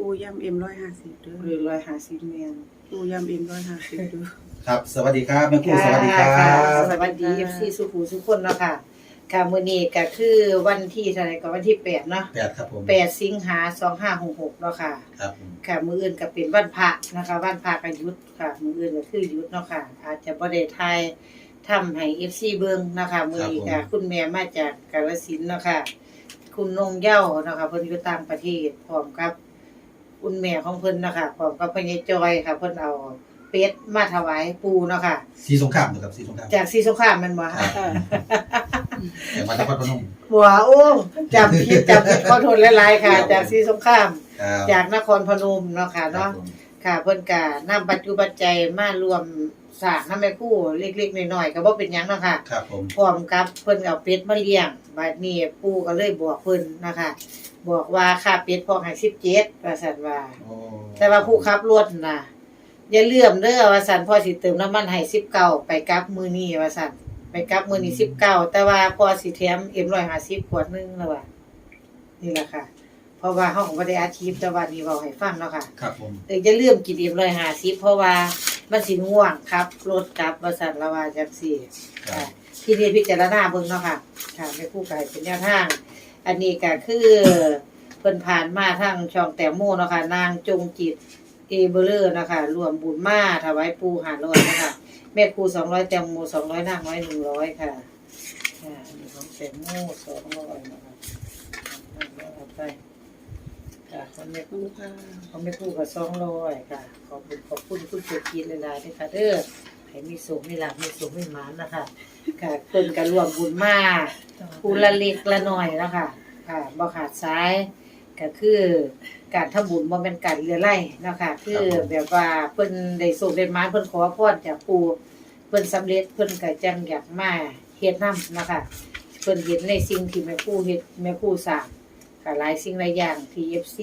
ปูย่ำเอ็มร้อยห้าสิบเด้อหรือร้อยห้าสิบเมนปูย่ำเอ็มร้อยห้าสิบเด้อ ครับ สวัสดีครับแม่ครูสวัสดีครัค่ะบ สวัสดีเอฟซีสุขูสุขคนเนาะค่ะ ค่ะมื้อนี้ก็คือวันที่เท่าไหร่ก็วันที่แปดเนาะแปดครับผมแปดสิงหาสองห้าหกหกเนาะค่ะ ครับผมค่ะมื้ออื่นก็เป็นวันพระนะคะวันพระก็หยุดค่ะ มื้ออื่นก็คือหยุดเนาะค่ะ อาจจะบ่ได้ทายทำให้ FC เบิ่งนะคะมื้อนี้ก็คุณแม่มาจากกาฬสินธุ์เนาะค่ะ คุณนงเย้าเนาะค่ะเพิ่นอยู่ต่างประเทศพร้อมกับ คุณแม่ของเพิ่นเนาะค่ะพร้อมกับพญายจอยค่ะ เพิ่นเอาเป็ดมาถวายปู่เนาะค่ะ สีสงครามนะครับสีสงครามจากศรีสงครามแม่นบ่ครับค่ะแต่วัดนครพนมบัวโอ้จำผิดจำผิดขอโทษหลายๆค่ะครับจากศรีสงคราม ครับจากนครพนมเนาะค่ะครับเนาะผมค่ะเพิ่นก็นำปัจจุบันใจยมารวมสร้างนำแม่ครู่เล็กๆน้อยๆก็บ่เป็นหยังเนาะค่ะ ครับผม พร้อมกับเพิ่นเอาเป็ดมาเลี้ยงบัดนี้ปู่ก็เลยบอกเพิ่นนะคะ บอกว่าค่าเป็ดพอให้17ว่าซั่นว่าโอ้แต่ว่าผู้ขับรถน่ะ อย่าเลื่อมเด้อว่าซั่นพ่อสิเติมน้ำมันให้19ไปกลับมื้อนี้ว่าซั่นไปกลับมื้อนี้19แต่ว่าพ่อสิแถม M150 ขวดหนึงแล้วว่านี่แหละค่ะ เพราะว่าเฮาก็บ่ได้อาชีพแต่ว่านี่เว้าให้ฟังเนาะค่ะ ครับผม เอออย่าลืมกิน M150 เพราะว่ามันสิง่วงครับรถกลับว่าซั่นละว่าจังซี่ ครัค่ะบที่นี่พิจารณาเบิ่งเนาะค่ะค่ะแม่ครู่ก็ให้เป็นแนวทาง อันนี้ก็คือเพิ่นผ่านมาทางช่องแต้มโมเนาะค่ะนางจงจิตเอเบอร์เลอร์นะคะรวมบุญมาถวายปู่500นะคะแม่ครู200แตงโม200นางน้อย100ค่ะอ่าอันนี้ของแตงโม200นะคะเอาไปค่ะคนแม่ครูค่ะของแม่ครูก็200ค่ะขอบคุณขอบคุณคุณเกียรติหลายๆด้วยค่ะเด้อ ให้มีสุขมีหลาภมีสุขมีหมานนะคะค่ะเพิ่นก็รวมบุญมาผู้ละเล็กละน้อยนะคะค่ะบ่ขาดสายก็คือการทำบุญบ่แม่นการเรือไล่นะค่ะคือแบบว่าเพิ่นได้ส่งได้มาเพิ่นขอพรจากปู่เพิ่นสำเร็จเพิ่นก็จังอยากมาเฮ็ดนำเนะค่ะเพิ่นเห็นในสิ่งที่แม่ครูเฮ็ดแม่ครูสร้างก็หลายสิ่งหลายอย่างที่ FC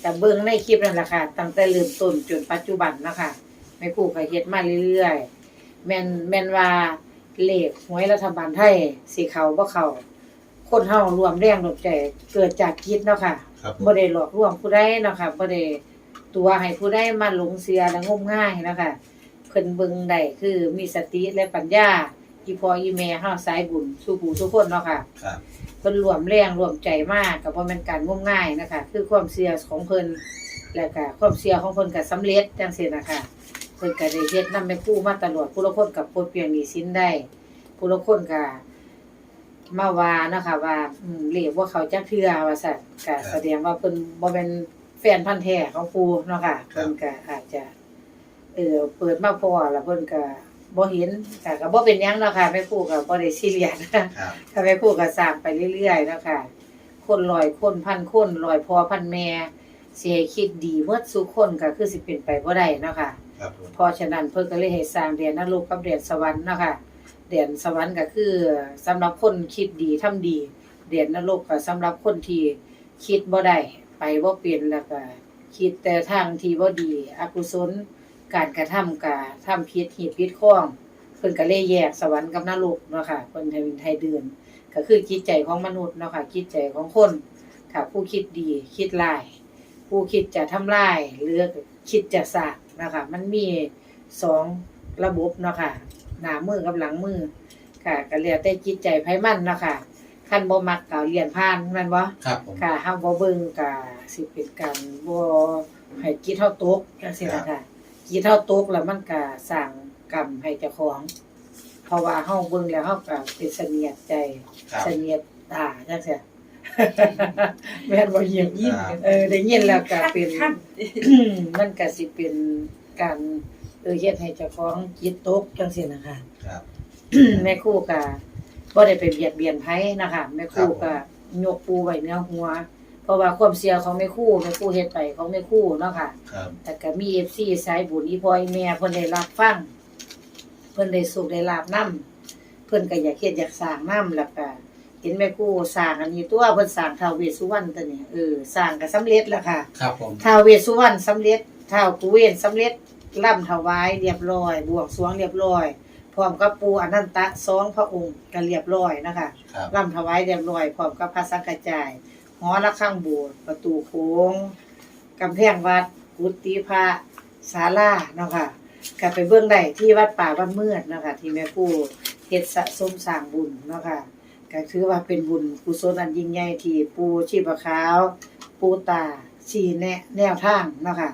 แต่เบิ่งในคลิปนั่นล่ะค่ะตั้งแต่เริ่มต้นจนปัจจุบันนะค่ะ แม่ครูก็เฮ็ดมาเรื่อยๆแม่นแม่นว่าเลขหวยรัฐบาลไทยสีเขาบ่เขาคนเฮารวมแรงรวมใจเกิดจากคิดเนาะค่ะครับผม บ่ได้หลอกลวงผู้ใดเนาะค่ะบ่ได้ตัวให้ผู้ใดมาหลงเสือและงมง่ายเนาะค่ะเพิ่นเบิ่งได้คือมีสติและปัญญาที่พ่ออีแม่เฮาสายบุญสู่ผู้ทุกคนเนาะค่ะ ครับ เพิ่นรวมแรงรวมใจมากก็บ่แม่นการงมง่ายนะคะ คือความเชื่อของเพิ่นแล้วก็ความเชื่อของเพิ่นก็สำเร็จจังซี่นะคะ เพิ่นก็ได้เฮ็ดนำแม่ครูมาตลอดผู้ละคนกับปลดเปลี่ยนหนี้สินได้ผู้ละคนก็มาว่าเนาะค่ะว่าอืมเรียกว่าเขาจักเทื่อว่าซั่นก็แสดงว่าเพิ่นบ่แม่นแฟนพันธุ์แท้ของปูเนาะค่ะเพิ่นก็อาจจะ เออเปิดมาพอแล้วเพิ่นก็บ่เห็นก็ก็บ่เป็นหยังเนาะค่ะแม่ครูก็บ่ได้ซีเรียสครับถ้าแม่ครูก็สร้างไปเรื่อยๆเนาะค่ะ คนลอยคนพันคนลอยพอพันแม่สิให้คิดดีเมื่อสุคนก็คือสิเป็นไปบ่ได้เนาะค่ะ ครับผมเพราะฉะนั้นเพิ่นก็เลยให้สร้างเดียนนรกกับเดียนสวรรค์เนาะค่ะเดียนสวรรค์ก็คือสำหรับคนคิดดีทำดี เดียนนรกก็สำหรับคนที่คิดบ่ได้ไปบ่เป็นแล้วก็คิดแต่ทางที่บ่ดี อกุศลการกระทำก็ทำผิดหีบผิดข้องเพิ่นก็เลยแยกสวรรค์กับนรกเนาะค่ะเพิ่นให้ให้เดือน ก็คือจิตใจของมนุษย์เนาะค่ะจิตใจของคนค่ะผู้คิดดีคิดร้าย ผู้คิดจะทำลายหรือคิดจะสร้าง นะคะ มันมีสองระบบเนาะค่ะ หน้ามือกับหลังมือ ค่ะก็แล้วแต่จิตใจไผมันเนาะค่ะคันบ่มักก็เรียนผ่านแม่นบ่ครับผมค่ะเฮาบ่เบิ่งก็สิเป็นการบ่ให้จิตเฮาตกจังซี่นะค่ะจิตเฮาตกแล้วมันก็สร้างกรรมให้เจ้าของ เพราะว่าเฮาเบิ่งแล้วเฮาก็เป็นเสนียดใจครับเสนียดตาจังซี่ แม่นบ่ยินยินเออได้ยินแล้วก็เป็นมันก็สิเป็นการเออเฮ็ดให้เจ้าของจิตตกจังซี่นะคะครับแม่ครูก็บ่ได้ไปเบียดเบียนไผนะคะแม่ครูก็ยกปูไว้เหนือหัวเพราะว่าความเสียของแม่ครูแม่ครูเฮ็ดไปของแม่ครูเนาะค่ะครับแต่ก็มี FC สายบุญอีพ่ออีแม่เพิ่นได้รับฟังเพิ่นได้สุขได้ลาบนํเพิ่นก็อยากเฮ็ดอยากสร้างนํแล้วก็ เห็นแม่ครูสร้างอันนี้ตัวเพิ่นสร้างท้าวเวสสุวรรณตัวนี้เออสร้างก็สำเร็จแล้วค่ะครับผมท้าวเวสสุวรรณสำเร็จท้าวกุเวนสำเร็จล่ำถวายเรียบร้อย บวงสรวงเรียบร้อย พร้อมกับปูอนันตะสองพระองค์ก็เรียบร้อยนะคะ ครับล่ำถวายเรียบร้อยพร้อมกับพระสังฆจายหอระฆังโบสถ์ประตูโค้งกำแพงวัดกุฏิพระศาลาเนาะค่ะก็ไปเบื้องได้ที่วัดป่าบ้านเมือดเนาะค่ะที่แม่ครู่เฮ็ดสะสมสร้างบุญเนาะค่ะ ก็ถือว่าเป็นบุญกุศลอันยิ่งใหญ่ที่ปูชีพขาว ปูตาสีแนะแนวทางเนาะค่ะ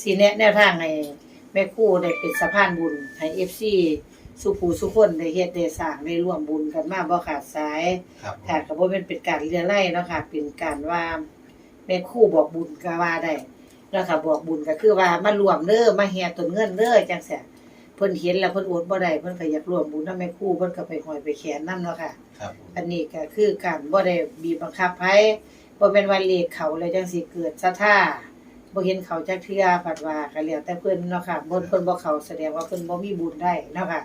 สีแนะแนวทางให้แม่ครู่ได้เป็นสะพานบุญให้ FC สุภูสุคนได้เฮ็ดได้สร้างได้ร่วมบุญกันมาบ่ขาดสายครับผมค่ะก็บ่แม่นเป็นการเรียไล่เนาะค่ะเป็นการว่าแม่ครู่บอกบุญก็ว่าได้เนาะค่ะบอกบุญก็คือว่ามารวมเด้อมาแห่ต้นเงินเด้อจังซี่ เพิ่นเห็นแล้วเพิ่นอดบ่ได้เพิ่นก็อยากร่วมบุญนำแม่ครู่เพิ่นก็ไปห้อยไปแขนนํเนาะค่ะ ครับผมอันนี้ก็คือการบ่ได้บีบบังคับไผบ่แม่นว่าเลขเขาแล้วจังสิเกิดศรัทธาบ่เห็นเขาจักเทื่อผัดว่าก็แล้วแต่เพิ่นเนาะค่ะบ่เพิ่นบ่เข้าแสดงว่าเพิ่นบ่มีบุญได้เนาะค่ะ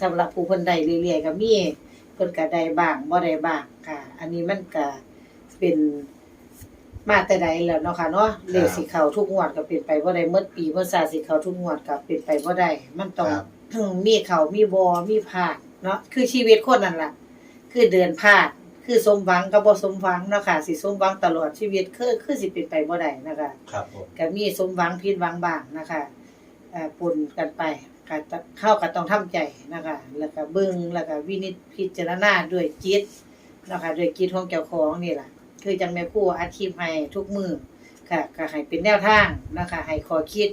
สำหรับผู้เพิ่นได้เรื่อยๆก็มีเพิ่นก็ได้บ้างบ่ได้บ้างค่ะ อันนี้มันก็เป็น มาแต่ใดแล้วเนาะค่ะเนาะเลขสิเข้าทุกงวดก็เป็นไปบ่ได้หมดปีเพิ่นซาสิเข้าทุกงวดก็เป็นไปบ่ได้มันต้องครับ มีเขามีบอมีพลาดเนาะคือชีวิตคนนั่นล่ะคือเดินพลาดคือสมหวังกับบ่สมหวังเนาะค่ะสิสมหวังตลอดชีวิตคือคือสิเป็นไปบ่ได้นะคะ ครับผม ก็มีสมหวังผิดหวังบ้างนะคะเอ่อปนกันไปก็ต้องเข้าก็ต้องทำใจนะคะ แล้วก็เบิ่งแล้วก็วินิจพิจารณาด้วยจิตนะคะด้วยจิตของเจ้าของนี่ล่ะ คือจังแม่ครูอาชีพให้ทุกมือค่ะก็ให้เป็นแนวทางนะคะให้ขอคิด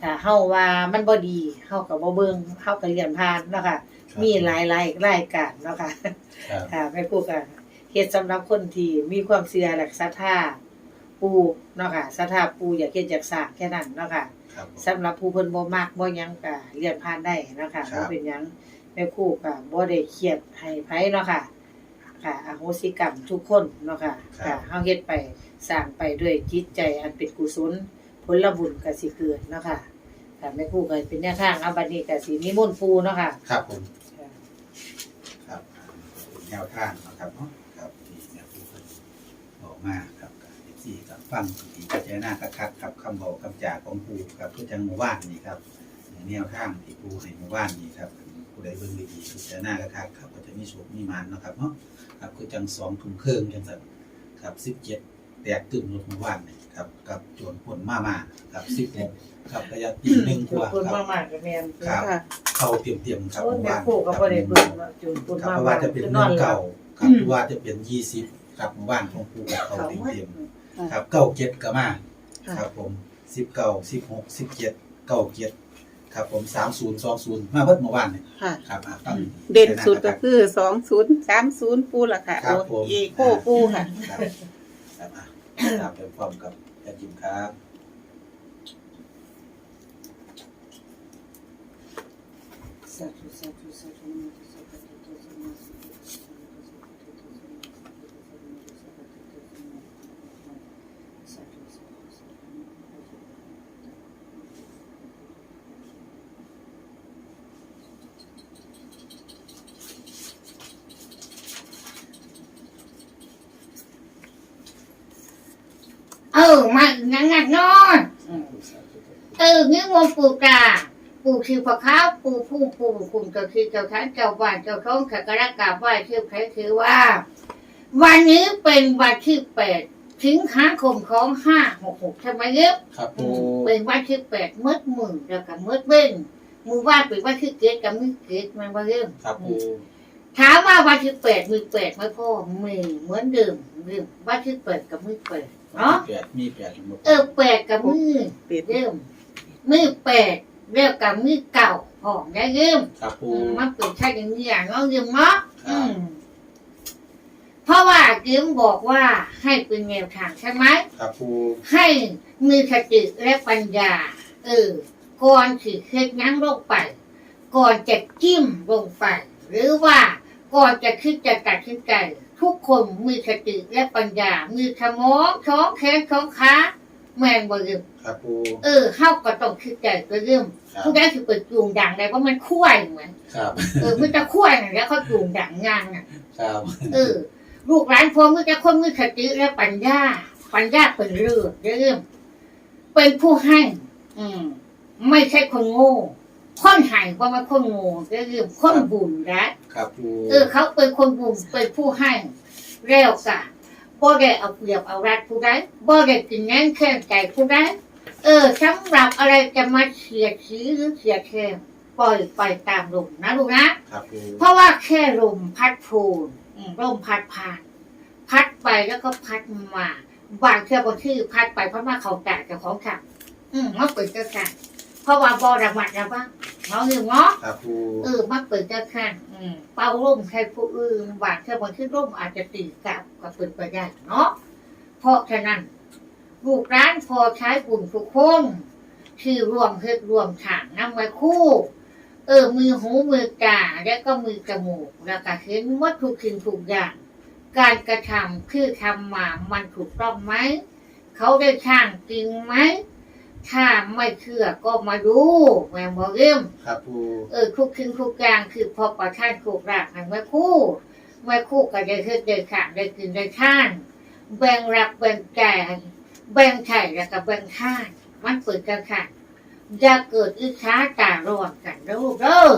ถ้าเฮาว่ามันบ่ดีเฮาก็บ่เบิ่งเฮาก็เลียนผ่านเนาะค่ะ มีหลายๆรายการเนาะค่ะครับค่ะแม่ครูก็เฮ็ดสำหรับคนที่มีความเชื่อและศรัทธาปู่เนาะค่ะศรัทธาปู่อยากเฮ็ดอยากสร้างแค่นั้นเนาะค่ะครับผมสำหรับผู้เพิ่นบ่มักบ่หยังก็เลียนผ่านได้เนาะค่ะครับบ่เป็นหยังแม่ครูก็บ่ได้เครียดให้ไผเนาะค่ะ ค่ะอโหสิกรรมทุกคนเนาะค่ะค่ะเฮาเฮ็ดไปสร้างไปด้วยจิตใจอันเป็นกุศลผลบุญก็สิเกิดเนาะค่ะค่ะแม่ครูก็เป็นแนวทางเอาบัดนี้ก็สินิมนต์ปู่เนาะค่ะครับผม ค่ะ ครับแนวทางนะครับเนาะครับที่แนวผู้คนบอกมาครับกับที่กับฟังที่กระจายหน้าคักๆครับคำบอกคำจากของผู้ครับคือจังหมู่บ้านนี่ครับแนวทางที่ผู้ให้หมู่บ้านนี่ครับ ผู้ใดเบิ่งดีๆกระจายหน้าคักๆครับก็จะมีโชคมีมานเนาะครับเนาะครับคือจังสองทุ่มครึ่งจังสันครับสิบเจ็ดแตกตื่นรถหมู่บ้านนี่ครับกับโจรผลมามาครับสิบหกครับระยะปีหนึ่งกขอบว่าคุณครับ มากๆก็แม่นครับค่ะ เข้าเตรียมๆครับโอ้หมู่แม่บ้านครูก็บ่ได้เบิ่งเนาะจุนคุณครับมาเพราะว่าจะเป็นเงินเก่าครับหรือว่าจะเป็นยี่สิบครับหมู่บ้านของปู่กับเขาเขาเตหมดรียมๆครับเก้าเจ็ดก็มาค่ะครับผมสิบเก้าสิบหกสิบเจ็ดเก้าเจ็ด ครับผมสามศูนย์สองศูนย์มาเบิดหมู่บ้านเนี่ยค่ะ ครับอะฟังเด่นสุดก็คือสองศูนย์สามศูนย์ปูล่ะค่ะครับผมเอโคปูค่ะ ครับครับอะตามไปพร้อมกับแอดยิมครับสาธุสาธุสาธุนะโมตัสสะภะคะวะโตสัมมาสัมพุทธัสสะสาธุสาธุสาธุนะโม เออมางังงัดนอนเออนี่วงปู่กาปู่คือพระข้าวปู่ผู้ปู่คุณก็คือเจ้าท่านเจ้าบ้านเจ้าท้องขักระกราบไหว้คือใครคือว่า วันนี้เป็นวันที่แปดสิงหาคมของห้าหกหกใช่ไหมเนี่ยครับปูเป็นวันที่แปดมืดมึงแล้วก็มืดเบ้งมือว่าเป็นวันที่เกิดกับมือเกิดมันว่าเรื่องครับปูถามว่าวันที่แปดมือแปดไหมพ่อมือเหมือนเดิมเดิมวันที่แปดกับมือแปด เนาะแปดมีแปดหมดเออแปดกับมือปิดเริ่มมือแปดเรียกกับมือเก่าหอมได้เริ่มครับปู อืมมันเป็นใช่อย่างนี้อย่างเนาะเริ่มเนาะครับอืมเพราะว่าเกิมบอกว่าให้เป็นแนวทางใช่ไหม ครับปูให้มีสติและปัญญา เออ ก่อนถือเคล็ดยั้งลงไป ก่อนจะจิ้มลงไป หรือว่าก่อนจะคิดจะตัดสินใจ ทุกคนมีสติและปัญญา มีสมองช้องแขนช้องขาแมงบ่ลืมครับปูเออเข้าก็ต้องคิดใจก็ลืมครับผู้ได้คือเปิดจูงดังได้เพราะมันคุ้ยเหมือนครับเออมันจะคุ้ยน่ะแล้วเขาจูงดังงานน่ะครับเออลูกหลานพอมือจะคนมือสติและปัญญา ปัญญาเป็นเรื่องเรื่องเป็นผู้ให้ อืม ไม่ใช่คนโง่ คนให้ว่ามันคนโง่เรื่องคนบุญนะครับปูเออเขาเป็นคนบุญเป็นผู้ให้แล้วกะบ่ได้เอาเปรียบเอารัดผู้ใดบ่ได้กินแน่นแข้งใจผู้ใดเออสำหรับอะไรจะมาเสียดสีหรือเสียดแค่ปล่อยไปตามลมนะลูกนะครับปูเพราะว่าแค่ลมพัดโผนอืมลมพัดผ่าน พัดไปแล้วก็พัดมาบางเที่ยวบางที่พัดไปเพราะว่าเขาแตกจากของขับอืมมันเปิดเจ้าค่ะเพ ราะว่าบอระมัดระวังเนาะหนึ่งเนาะครับปูเออมันเปิดเจ้าค่ะอืมเป่าร่มใครผู้อื่นบางเที่ยวบางที่ร่มอาจจะตีกลับก็เปิดไปได้เนาะเพราะฉะนั้นลูกร้านพอใช้บุญทุกคนที่รวมเฮ็ดรวมฉางนำไว้คู่ เออ มือหูมือตาแล้วก็มือจมูกแล้วก็เห็นวัตถุสิ่งทุกอย่าง การกระทำคือทำมามันถูกต้องไหม เขาได้ช่างจริงไหม ถ้าไม่เชื่อก็มาดูแม่บอกเริ่มครับปูเออทุกสิ่งทุกอย่างคือพอประท่านถูกรากให้ไม่คู่ไม่คู่ก็ได้คือได้ขาดได้กินได้ท่าน แบ่งรับแบ่งแก่แบ่งไถ่แล้วก็แบ่งท่าน มันเปิดกันค่ะอย่าเกิดอิจฉาตาร้อนกันนะลูกเด้อ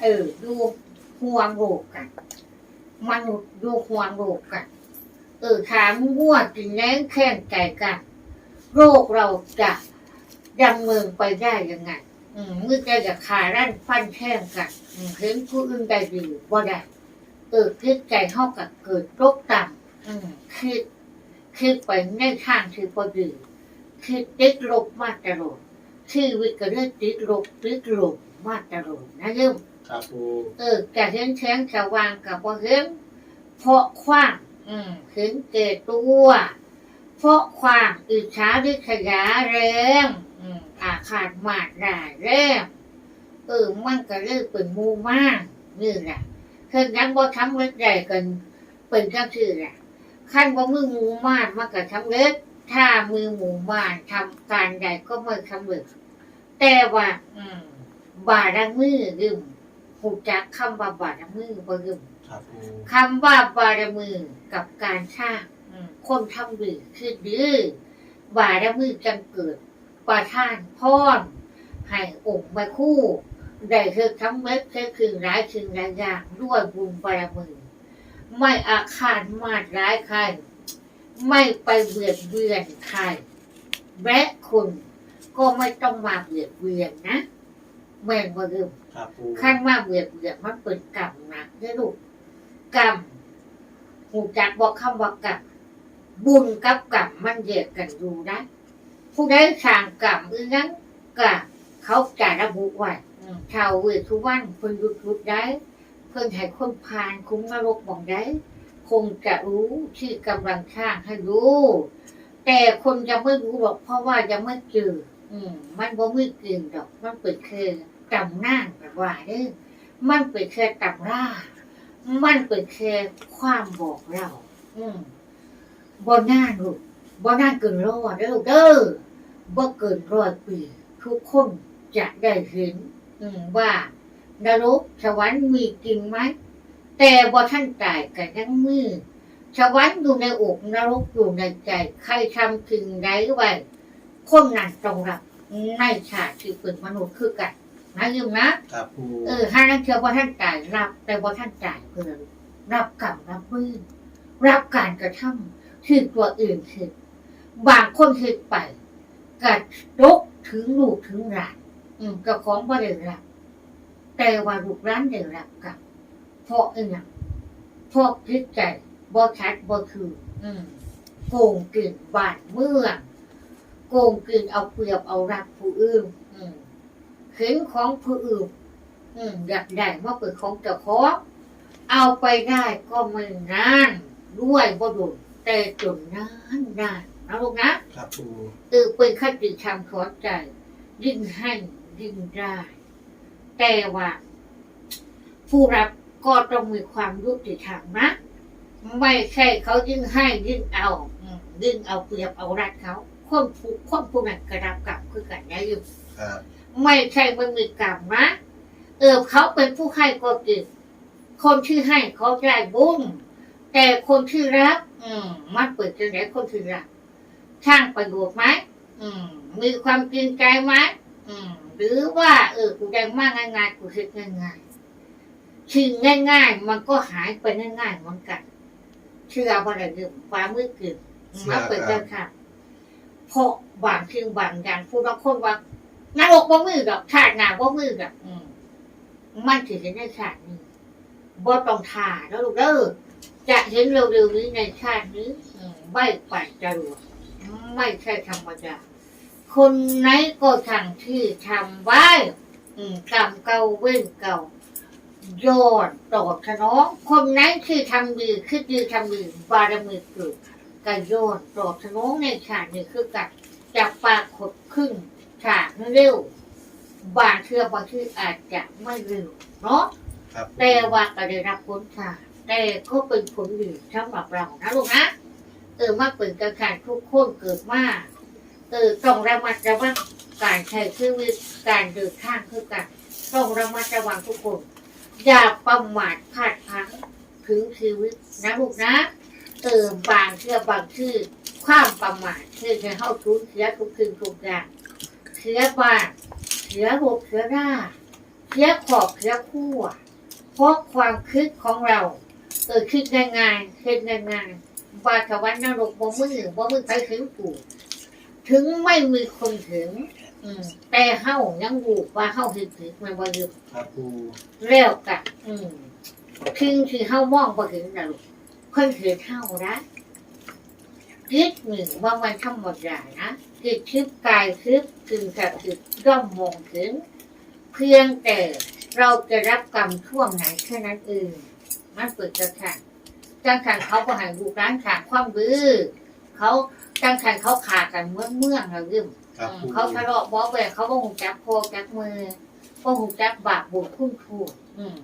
เออดูห่วงโลกกันมนุษย์ดูห่วงโลกกัน เออถามมั่วกินแน่งแข่งใจกันโรคเราจะ ดำเนินไปได้ยังไงอืมมือใจจะขารั่นฟันแท่งกันอืมเห็นผู้อื่นได้ดีบ่ได้เออคิดใจเท่ากับเกิดโรคต่ำอืมคิดคิดไปในทางที่พอดีคิดติดลบมาตลอดชีวิตก็ได้ติดลบติดลบมาตลอดนะเริ่มครับปูเออจะเห็นแสงสว่างกับว่าเห็นเพราะความอืมเห็นเกตตัว เพราะความอิจฉาริษยาแรง อืมอาขาดมาดรายแรงเออมันก็เลยเป็นหมูมากนี่แหละคือยังบ่ทำเล็กใหญ่กันเป็นจังชื่อแหละขั้นว่ามือหมูมากมันก็ทำเล็กถ้ามือหมูมากทำการใหญ่ก็ไม่ทำเล็กแต่ว่า อืม บาดมือลืมหูจักคำว่าบาดมือบ่ลืมครับปูคำว่าบารมือกับการสร้างอืมคนทำดีคือดีบารมือจังเกิด ประทานพรให้องค์มาคู่ ได้เธอทั้งเม็ดเธอคือร้ายคือร้ายยากด้วยบุญบารมือไม่อาฆาตมาดร้ายใคร ไม่ไปเบียดเบียนใครและคุณก็ไม่ต้องมาเบียดเบียนนะแม่งบ่ลืมครับปูขั้นว่าเบียดเบียดมันเป็นกรรมนะได้ลูกกรรมหูจักบอกคำว่ากรรมบุญกับกรรมมันแยกกันอยู่นะ ผู้ใดสร้างกรรมอื่นนั้นก็เขาจะระบุไว้อืมชาวเวทุวันเพิ่นหยุดหยุดได้เพิ่นให้คนพานคุ้มนรกมองได้ คงจะรู้ที่กำลังข้างให้รู้ แต่คนยังไม่รู้หรอกเพราะว่ายังไม่เจออืม มันบ่มีกลินดอก มันเป็นแค่จำนางแบบว่าเด้อมันเป็นแค่ตำรามันเป็นแค่ความบอกเรา อืมบ่น่าลูกบ่น่าเกินร้อยเด้อลูกเด้อ บ่เกินร้อยปี ทุกคนจะได้เห็น อืมว่านรกสวรรค์มีจริงไหม แต่บ่ท่านตายกันทั้งมือสวรรค์อยู่ในอกนรกอยู่ในใจ ใครทำสิ่งใดไว้คนนั้นต้องรับในชาติที่เป็นมนุษย์คือกันนะยืมนะครับปูเออห้านั้นเชื่อว่าท่านจ่ายรับ แต่ว่าท่านจ่ายเพื่อรับกรรมรับมือรับการกระทำที่ตัวอื่นคือบางคนคิดไป กัดยกถึงลูกถึงหลานอืมกับของบ่ได้รับแต่ว่าลูกร้านได้รับกรรมเพราะอีหยังเพราะคิดใจบ่ชัดบ่คือ อืมโกงกินบ้านเมืองโกงกินเอาเปรียบเอารักผู้อื่นอืมเห็นของผู้อื่นอืมอยากได้มาเป็นของเจ้าของเอาไปได้ก็ไม่นานด้วยบ่ดุแต่จนนานนาน นะลูกนะ ครับปูเออเป็นคติธรรมขอใจ ยิ่งให้ยิ่งได้ แต่ว่า ผู้รับก็ต้องมีความยุติธรรมนะ ไม่ใช่เขายิ่งให้ยิ่งเอาอืมยิ่งเอาเปรียบเอารัดเขาคนผู้คนผู้นั้นกระดับกลับคือกันนะอยู่ครับไม่ใช่มันมีกรรมนะ เออเขาเป็นผู้ให้ก็จริงคนที่ให้เขาได้บุญแต่คนที่รับ อืมมันเปิดจังไหนคนที่รับ ช่างประโยชน์ไหมอืม มีความจริงใจไหมอืม หรือว่า เออกูได้มากง่ายๆกูคิดง่ายๆสิ่งง่ายๆ มันก็หายไปง่ายๆเหมือนกัน เชื่อว่าอะไรคือฟ้ามมืดขึ้นมาเปิดเจ้าค่ะเพราะบางสิ่งบางอย่างผู้บางคนว่านรกว่ามือกับชาติหนาว่ามือกับอืมมันถือในชาตินี้บ่ต้องถ่าแล้วลูกเด้อจะเห็นเร็วๆนี้ในชาตินี้อืมไม่ปัจจรวด ไม่ใช่ธรรมดาคนไหนก็ทางที่ทำไว้อืมกรรมเก่าเว้นเก่าโยนตอบสนองคนนั้นคือทำดีคือดีทำดีบารมีเกิดก็โยนตอบสนองในชาตินี้คือกัดจับปลาขดขึ้นฉากเร็วบางเชื่อบางที่อาจจะไม่เร็วเนาะครับแต่ว่าก็ได้รับผลค่ะแต่ก็เป็นผลดีสำหรับเรานะลูกนะ เออมาเปิดการขันทุกคนเกิดมาเออต้องระมัดระวังการใช้ชีวิตการเดินทางคือกันต้องระมัดระวังทุกคน อย่าประมาทพลาดพลั้งถึงชีวิตนะลูกนะเออบางเชื่อบางชื่อความประมาทคือจะเข้าทุนเสียทุกสิ่ทุกอย่างเสียบ้านเสียรถเสียหน้าเสียขอบเสียขั้วเพราะความคิดของเราเออคิดง่ายๆคิดง่ายๆ ว่าทวันนรกบ่มือบ่มือไปถึงกูถึงไม่มีคนถึง อืมแต่เฮายังบูว่าเฮาถึงถึงมันบ่ลืมครับปูแล้วกันอืมถึงที่เฮามองบ่ถึงนะลูกคนเห็นเฮานะคิดหนึ่งว่ามันธรรมดานะคิดคิดกายคิดถึงกับคิดย่อมมองถึง เพียงแต่เราจะรับกรรมช่วงไหนแค่นั้นเองมันเปิดกระขัน จังขันเขาก็ใหายดูร้านขาดความบื้อเขาจังขันเขาขาดกันเมื่อเมื่อเรายืมครับปูเขาทะเลาะเบอกแหวกเขาบ่หูจักโพจักมือบ่หูจักบาปบุญคุณทูดอืม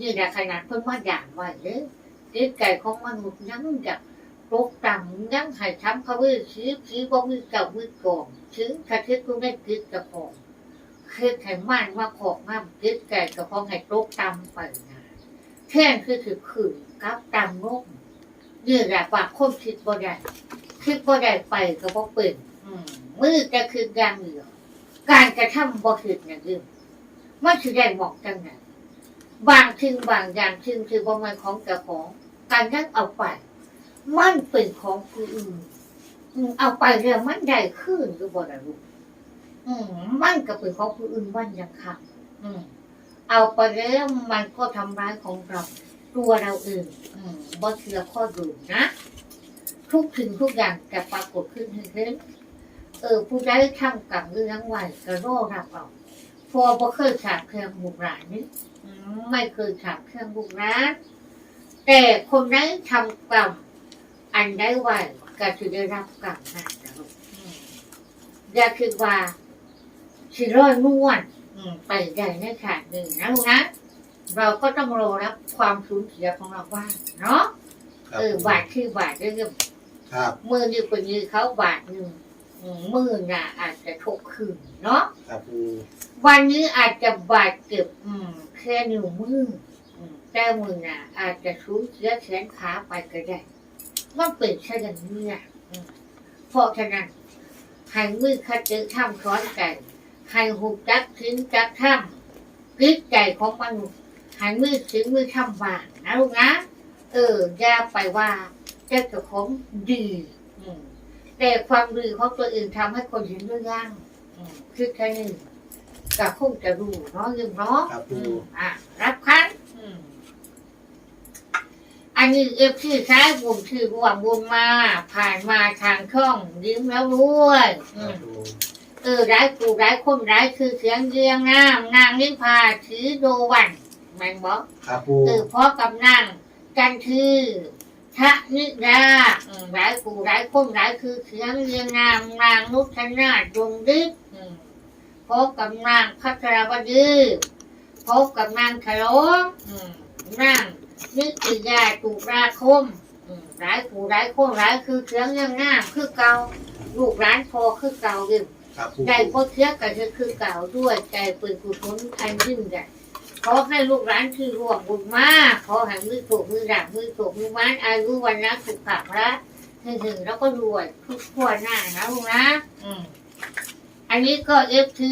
นี่แหละขนาดเพิ่นว่าอย่างไว้เด้อจิตใจของมนุษย์ยังอยากตกต่ำยังให้ทำเขาวิชีชีบ่มีเก่ามีกองถึงถ้าคิดกูได้คิดกับของคิดให้มันว่าของงามคิดใจกับของให้ตกต่ำไปนะแค่นคือถือขืน กับต่ำลงนี่แหละว่าคนคิดบ่ได้คิดบ่ได้ไปก็บ่เป็นอืมมือจะคืออย่างเดียวการกระทำบ่คืออย่างเดียวมันคือได้บอกจังไงบางทิ้งบางอย่างทิ้งคือบ่มันของเจ้าของการยังเอาไป มันเป็นของผู้อื่นเอาไปแล้วมันได้ขึ้นก็บ่ได้รู้มันก็เป็นของผู้อื่นมันยังคับเอาไปแล้วมันก็ทำร้ายของเรา ตัวเราเองอืมบ่เชื่อข้อดูนะ ทุกสิ่งทุกอย่างจะปรากฏขึ้นให้เห็นเออผู้ใดทำกับเรื่องไหวก็รอรับเอาพอบ่เคยฉาบเครื่องบุกร้านนี่ไม่เคยฉาบเครื่องบุกร้านแต่คนนั้นทำกรรมอันได้ไหวก็จะได้รับกรรมนั้นนะลูกอืมอย่าคิดว่าสิร้อยนวลอืมไปใหญ่ในขาดหนึ่งนะลูกนะ เราก็ต้องรอรับความสูญเสียของเราบ้างเนาะครับเออบาทคือบาทเรื่องครับมือนี่คนยืนเขาบาทหนึ่งอืมมือน่ะ อาจจะทกคืนเนาะครับปูวันนี้อาจจะบาดเจ็บอืมแค่นิ้วมืออืมแต่มือน่ะ อาจจะสูญเสียแขนขาไปก็ได้มันเป็นเช่นอย่างนี้อะอืมเพราะฉะนั้นให้มือคัดเจอทำซ้อนใจให้หุบจักทิ้งจักทำกึดใจของมนุษย์ ให้มือถึงมือทำบางนะลูกนะ เอออย่าไปว่าเจ้าเจ้าของดีอืมแต่ความดีของตัวเองทำให้คนเห็นด้วยย่างอืมคือแค่นี้ก็คงจะรู้เนาะยืมเนาะครับอืปูมอะรับคันอืมอันนี้เอฟที่ใช้บุญที่รวมบุญมา ผ่านมาทางช่องยิ้มแล้วรวยคอืรับมปูเออร้ายกูร้ายคนร้ายคือเสียงเรียงน้ำนางนิพาถือโดวัน แมันบอกครับปูเออเพราะกำนังกันคือทะนิดาอืมร้ายกูร้ายคนร้ายคือเสียงเรียงนามนางนุชนาถดวงฤทธิ์อืมพบกับนางพัทรวดีพบกับนางฉลองอืมนางนิตยาตุราคมอืมร้ายกูร้ายคนร้ายคือเสียงเรียงนามคือเก่าลูกร้านพอคือเก่าอยู่ ครับปูใจพอเทียบกันก็คือเก่าด้วยใจปืนกุศลอันยิ่งใหญ่ ขอให้ลูกหลานที่ร่วมบุญมาก ขอให้มือถูกมือดับมือถูกมือมันอายุวันนะสุขภาพละถึงถึงแล้วก็รวยทุกขั้วหน้านะลูกนะ อืม อันนี้ก็เอฟที